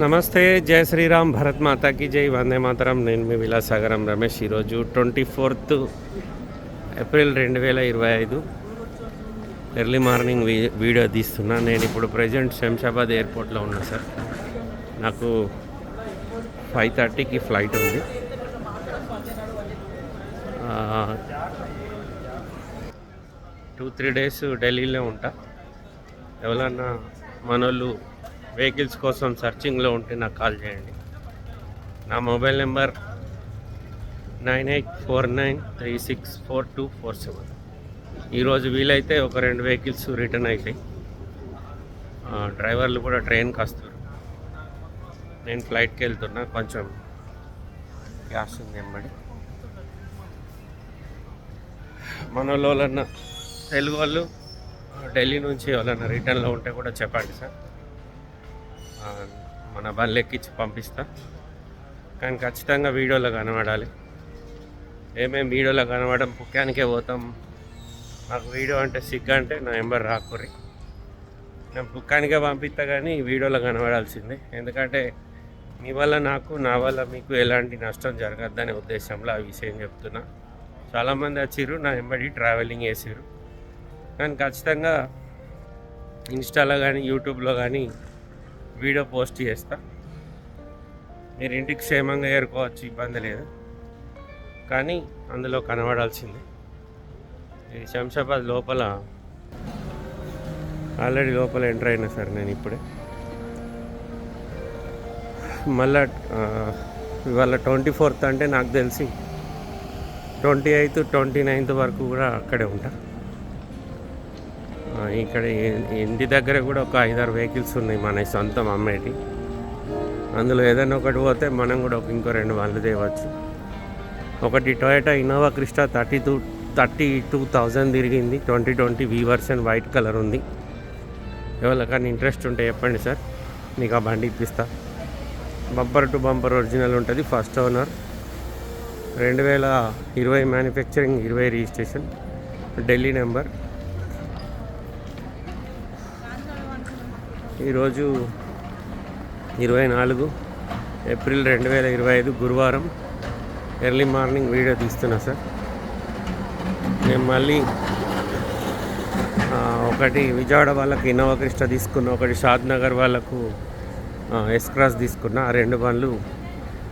నమస్తే జయ శ్రీరామ్ భరత్ మాతాకి జై వందే మాతరం. నేను మీ విలాసాగరం రమేష్. ఈరోజు ట్వంటీ ఫోర్త్ ఏప్రిల్ రెండు వేల ఇరవై ఐదు ఎర్లీ మార్నింగ్ వీ వీడియో తీస్తున్నా. నేను ఇప్పుడు ప్రజెంట్ శంషాబాద్ ఎయిర్పోర్ట్లో ఉన్నా సార్. నాకు ఫైవ్ థర్టీకి ఫ్లైట్ ఉంది. టూ త్రీ డేస్ ఢిల్లీలో ఉంటా. ఎవరన్నా మనోళ్ళు వెహికల్స్ కోసం సర్చింగ్లో ఉంటే నాకు కాల్ చేయండి. నా mobile number nine eight four nine three six four two four seven. ఈరోజు వీలైతే ఒక రెండు వెహికల్స్ రిటర్న్ అవుతాయి డ్రైవర్లు కూడా ట్రైన్కి వస్తారు నేను ఫ్లైట్కి వెళ్తున్నా కొంచెం గ్యాస్ ఉంది ఎమ్మడి మన వాళ్ళన్నా తెలుగు వాళ్ళు ఢిల్లీ నుంచి ఎవరైనా రిటర్న్లో ఉంటే కూడా చెప్పండి సార్. మన బండ్లు ఎక్కించి పంపిస్తా. కానీ ఖచ్చితంగా వీడియోలో కనబడాలి. ఏమేమి వీడియోలో కనబడడం పుక్కానికే పోతాం. నాకు వీడియో అంటే సిగ్గు అంటే నా నెంబర్ రాకుర్రి. నేను పుక్కానికే పంపిస్తా కానీ వీడియోలో కనబడాల్సిందే. ఎందుకంటే మీ వల్ల నాకు నా వల్ల మీకు ఎలాంటి నష్టం జరగద్దనే ఉద్దేశంలో ఆ విషయం చెప్తున్నా. చాలామంది వచ్చిర్రు నా వెంబడి ట్రావెలింగ్ చేసిర్రు. కానీ ఖచ్చితంగా ఇన్స్టాలో కానీ యూట్యూబ్లో కానీ వీడియో పోస్ట్ చేస్తా. మీరు ఇంటికి క్షేమంగా ఏరుకోవచ్చు ఇబ్బంది లేదు. కానీ అందులో కనబడాల్సింది ఈ శంషాబాద్ లోపల ఆల్రెడీ లోపల ఎంటర్ అయినా సార్ నేను ఇప్పుడే. మళ్ళా ఇవాళ ట్వంటీ ఫోర్త్ అంటే నాకు తెలిసి ట్వంటీ ఎయిత్ ట్వంటీ నైన్త్ వరకు కూడా అక్కడే ఉంటాను ఇక్కడ ఇంటి దగ్గర కూడా ఒక ఐదారు వెహికల్స్ ఉన్నాయి మన సొంతం అమ్మేటి. అందులో ఏదైనా ఒకటి పోతే మనం కూడా ఒక ఇంకో రెండు వాళ్ళు తేవచ్చు. ఒకటి Toyota Innova Crysta thirty two thirty two thousand తిరిగింది. Twenty twenty V version white colour ఉంది. ఎవరికైనా ఇంట్రెస్ట్ ఉంటే చెప్పండి సార్. మీకు ఆ బండి ఇప్పిస్తా. బంపర్ టు బంపర్ ఒరిజినల్ ఉంటుంది ఫస్ట్ ఓనర్ రెండు వేల ఇరవై మ్యానుఫ్యాక్చరింగ్ ఇరవై రిజిస్ట్రేషన్ ఢిల్లీ నెంబర్ ఈరోజు ఇరవై నాలుగు ఏప్రిల్ రెండు వేల ఇరవై ఐదు గురువారం ఎర్లీ మార్నింగ్ వీడియో తీస్తున్నా సార్. నేను మళ్ళీ ఒకటి విజయవాడ వాళ్ళకి ఇన్నోవా క్రిస్టా తీసుకున్నా ఒకటి షాద్ నగర్ వాళ్ళకు ఎస్క్రాస్ ఎస్ క్రాస్ తీసుకున్నా ఆ రెండు బండ్లు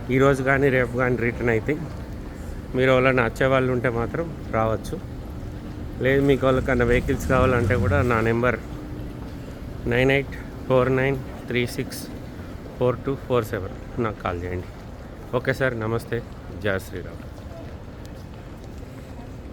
ఈరోజు కానీ రేపు కానీ రిటర్న్ అవుతాయి మీరు ఎవరైనా వచ్చే వాళ్ళు ఉంటే మాత్రం రావచ్చు. లేదు మీకు వాళ్ళకన్నా వెహికల్స్ కావాలంటే కూడా నా number nine eight four nine three six four two four seven నాకు కాల్ చేయండి. ఓకే సార్ నమస్తే. జయ శ్రీరామ్.